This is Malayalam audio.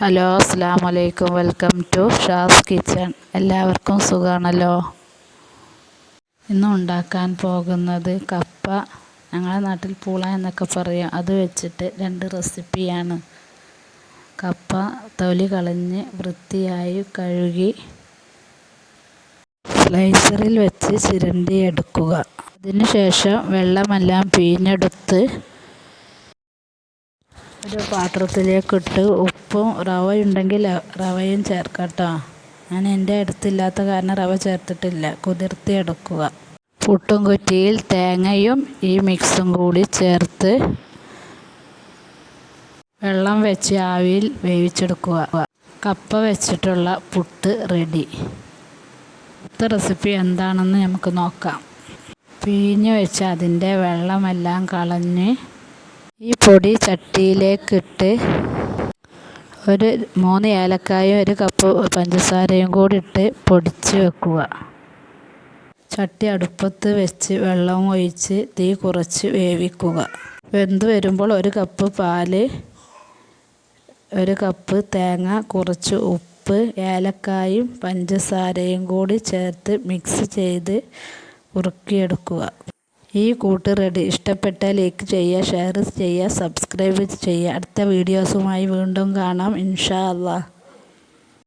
ഹലോ അസ്സാം വലൈക്കും വെൽക്കം ടു ഷാസ് കിച്ചൺ. എല്ലാവർക്കും സുഖമാണല്ലോ ഇന്ന് ഉണ്ടാക്കാൻ പോകുന്നത് കപ്പ. ഞങ്ങളുടെ നാട്ടിൽ പൂള എന്നൊക്കെ പറയും. അത് വെച്ചിട്ട് രണ്ട് റെസിപ്പിയാണ്. കപ്പ തൊലി കളഞ്ഞ് വൃത്തിയായി കഴുകി സ്ലൈസറിൽ വെച്ച് ചിരണ്ടി എടുക്കുക. അതിനുശേഷം വെള്ളമെല്ലാം പിഴിഞ്ഞെടുത്ത് ഒരു പാത്രത്തിലേക്കിട്ട് ഉപ്പും റവയുണ്ടെങ്കിൽ റവയും ചേർക്കാം കേട്ടോ ഞാൻ എന്റെ അടുത്തില്ലാത്ത കാരണം റവ ചേർത്തിട്ടില്ല. കുതിർത്തി എടുക്കുക. പുട്ടും കുറ്റിയിൽ തേങ്ങയും ഈ മിക്സും കൂടി ചേർത്ത് വെള്ളം വെച്ച് ആവിയിൽ വേവിച്ചെടുക്കുക. കപ്പ വെച്ചിട്ടുള്ള പുട്ട് റെഡി. അടുത്ത റെസിപ്പി എന്താണെന്ന് നമുക്ക് നോക്കാം. പിഴിഞ്ഞ് വെച്ച് അതിന്റെ വെള്ളമെല്ലാം കളഞ്ഞ് ഈ പൊടി ചട്ടിയിലേക്കിട്ട് ഒരു മൂന്ന് ഏലക്കായും ഒരു കപ്പ് പഞ്ചസാരയും കൂടി ഇട്ട് പൊടിച്ച് വെക്കുക. ചട്ടി അടുപ്പത്ത് വെച്ച് വെള്ളം ഒഴിച്ച് തീ കുറച്ച് വേവിക്കുക. വെന്ത് വരുമ്പോൾ ഒരു കപ്പ് പാൽ ഒരു കപ്പ് തേങ്ങ കുറച്ച് ഉപ്പ് ഏലക്കായും പഞ്ചസാരയും കൂടി ചേർത്ത് മിക്സ് ചെയ്ത് ഉറുക്കിയെടുക്കുക ഈ കൂട്ട് റെഡി. ഇഷ്ടപ്പെട്ടാൽ ലൈക്ക് ചെയ്യുക ഷെയർ ചെയ്യുക സബ്സ്ക്രൈബ് ചെയ്യുക. അടുത്ത വീഡിയോസുമായി വീണ്ടും കാണാം. ഇൻഷാ അള്ളാഹ്